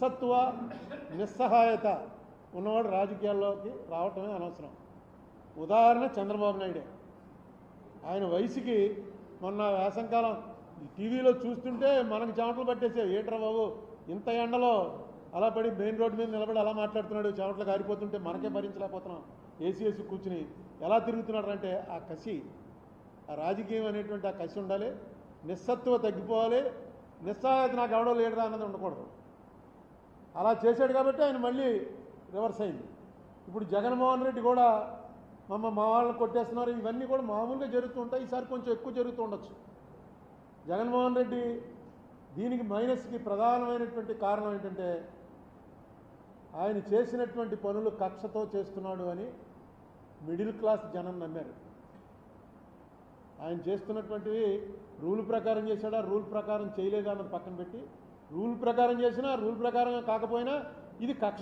నిస్సత్వ నిస్సహాయత ఉన్నవాడు రాజకీయాల్లోకి రావటమే అనవసరం. ఉదాహరణ చంద్రబాబు నాయుడే. ఆయన వయసుకి మొన్న వేసంకాలం టీవీలో చూస్తుంటే మనకు చెమటలు పట్టేసాయి ఏట్రా బాబు ఇంత ఎండలో అలా పడి మెయిన్ రోడ్డు మీద నిలబడి అలా మాట్లాడుతున్నాడు చెమటలు కారిపోతుంటే మనకే భరించలేకపోతున్నాం. ఏసీ ఏసీ కూర్చుని ఎలా తిరుగుతున్నాడు? అంటే ఆ కసి ఆ రాజకీయం అనేటువంటి ఆ కసి ఉండాలి. నిస్సత్వ తగ్గిపోవాలి. నిస్సహాయత నాకు ఎవడో లేడరా అన్నది ఉండకూడదు. అలా చేశాడు కాబట్టి ఆయన మళ్ళీ రివర్స్ అయింది. ఇప్పుడు జగన్మోహన్ రెడ్డి కూడా మమ్మ మా వాళ్ళని కొట్టేస్తున్నారు. ఇవన్నీ కూడా మామూలుగా జరుగుతూ ఉంటాయి. ఈసారి కొంచెం ఎక్కువ జరుగుతూ ఉండొచ్చు. జగన్మోహన్ రెడ్డి దీనికి మైనస్కి ప్రధానమైనటువంటి కారణం ఏంటంటే ఆయన చేసినటువంటి పనులు కక్షతో చేస్తున్నాడు అని మిడిల్ క్లాస్ జనం నమ్మారు. ఆయన చేస్తున్నటువంటివి రూల్ ప్రకారం చేశాడా? రూల్ ప్రకారం చేయలేదా అన్నది పక్కన పెట్టి రూల్ ప్రకారం చేసినా రూల్ ప్రకారం కాకపోయినా ఇది కక్ష